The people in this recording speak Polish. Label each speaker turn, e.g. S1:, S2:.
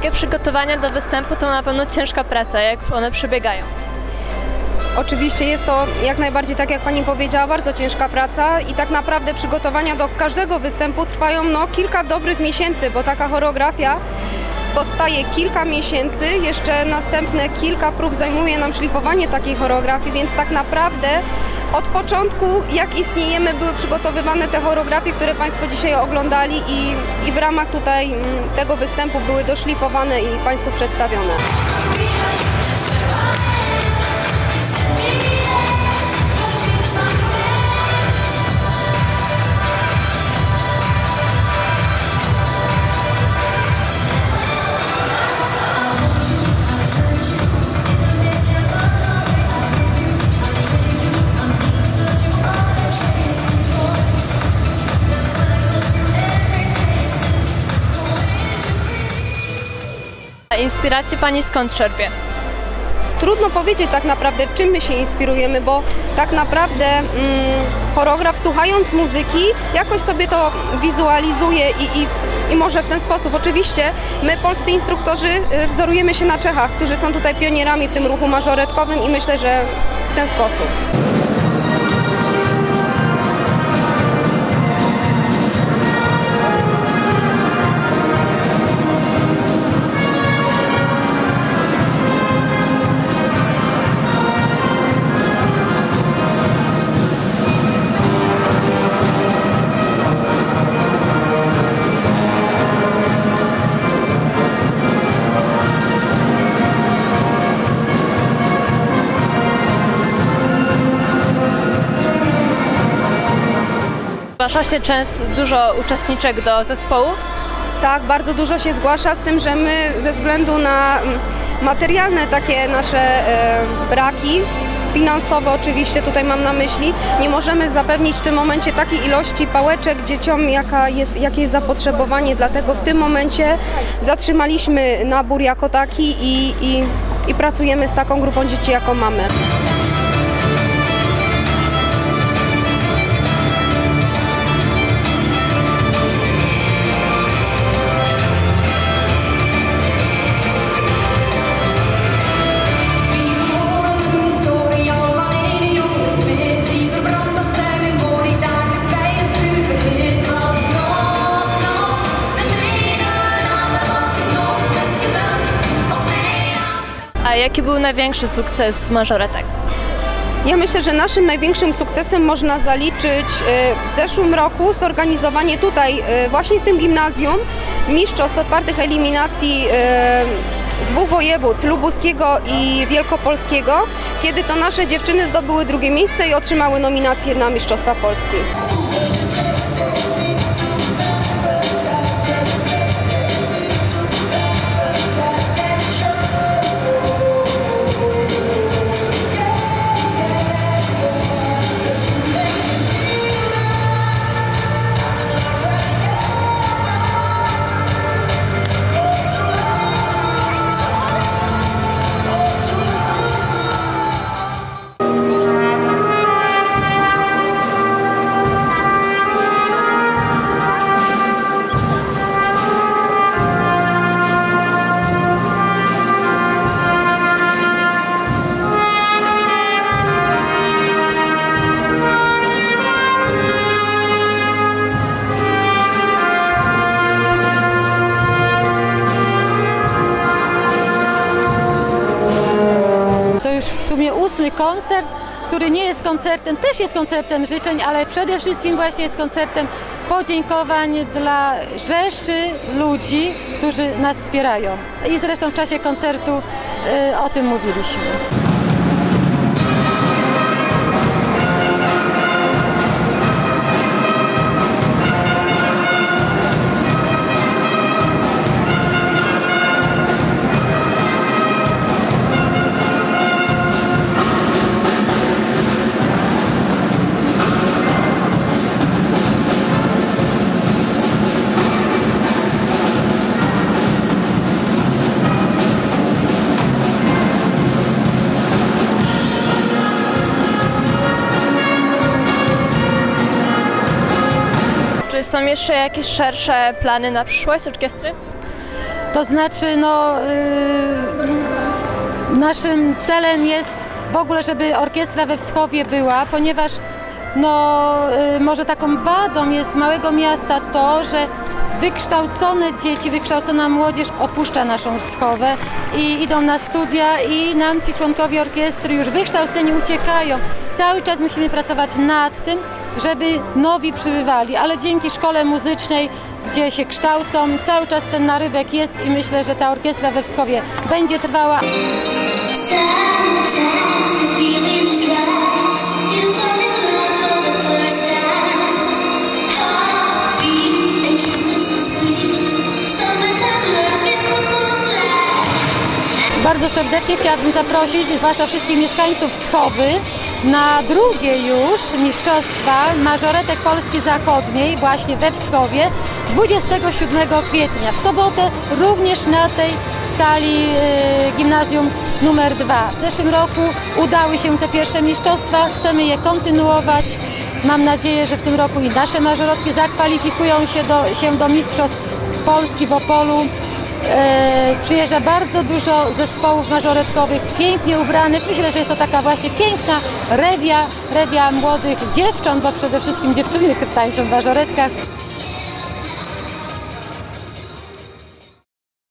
S1: Takie przygotowania do występu to na pewno ciężka praca, jak one przebiegają.
S2: Oczywiście jest to jak najbardziej, tak jak Pani powiedziała, bardzo ciężka praca i tak naprawdę przygotowania do każdego występu trwają no, kilka dobrych miesięcy, bo taka choreografia powstaje kilka miesięcy, jeszcze następne kilka prób zajmuje nam szlifowanie takiej choreografii, więc tak naprawdę od początku, jak istniejemy, były przygotowywane te choreografie, które Państwo dzisiaj oglądali i, i w ramach tutaj mm, tego występu były doszlifowane i Państwu przedstawione.
S1: A inspiracji Pani skąd czerpie?
S2: Trudno powiedzieć tak naprawdę, czym my się inspirujemy, bo tak naprawdę mm, choreograf słuchając muzyki jakoś sobie to wizualizuje i, i, i może w ten sposób. Oczywiście my, polscy instruktorzy, y, wzorujemy się na Czechach, którzy są tutaj pionierami w tym ruchu mażoretkowym i myślę, że w ten sposób.
S1: Zgłasza się często dużo uczestniczek do zespołów.
S2: Tak, bardzo dużo się zgłasza, z tym, że my ze względu na mm, materialne takie nasze e, braki, finansowe oczywiście tutaj mam na myśli, nie możemy zapewnić w tym momencie takiej ilości pałeczek dzieciom, jaka jest, jakie jest zapotrzebowanie, dlatego w tym momencie zatrzymaliśmy nabór jako taki i, i, i pracujemy z taką grupą dzieci, jaką mamy.
S1: A jaki był największy sukces mażoretek?
S2: Ja myślę, że naszym największym sukcesem można zaliczyć e, w zeszłym roku zorganizowanie tutaj, e, właśnie w tym gimnazjum, mistrzostw otwartych eliminacji e, dwóch województw, lubuskiego i wielkopolskiego, kiedy to nasze dziewczyny zdobyły drugie miejsce i otrzymały nominację na Mistrzostwa Polski.
S3: Sumie ósmy koncert, który nie jest koncertem, też jest koncertem życzeń, ale przede wszystkim właśnie jest koncertem podziękowań dla rzeszy ludzi, którzy nas wspierają. I zresztą w czasie koncertu y, o tym mówiliśmy.
S1: Czy są jeszcze jakieś szersze plany na przyszłość orkiestry?
S3: To znaczy, no, yy, naszym celem jest w ogóle, żeby orkiestra we Wschowie była, ponieważ no, yy, może taką wadą jest małego miasta to, że wykształcone dzieci, wykształcona młodzież opuszcza naszą Wschowę i idą na studia i nam ci członkowie orkiestry już wykształceni uciekają. Cały czas musimy pracować nad tym, żeby nowi przybywali, ale dzięki szkole muzycznej, gdzie się kształcą, cały czas ten narybek jest i myślę, że ta orkiestra we Wschowie będzie trwała.
S4: Sometimes the feeling's right.
S3: Serdecznie chciałabym zaprosić, zwłaszcza wszystkich mieszkańców Wschowy, na drugie już mistrzostwa mażoretek Polski Zachodniej właśnie we Wschowie 27 kwietnia. W sobotę również na tej sali e, gimnazjum numer 2. W zeszłym roku udały się te pierwsze mistrzostwa, chcemy je kontynuować. Mam nadzieję, że w tym roku i nasze mażorotki zakwalifikują się do, się do mistrzostw Polski w Opolu. E, przyjeżdża bardzo dużo zespołów mażoretkowych, pięknie ubranych. Myślę, że jest to taka właśnie piękna rewia, rewia młodych dziewcząt, bo przede wszystkim dziewczyny tańczą w mażoretkach.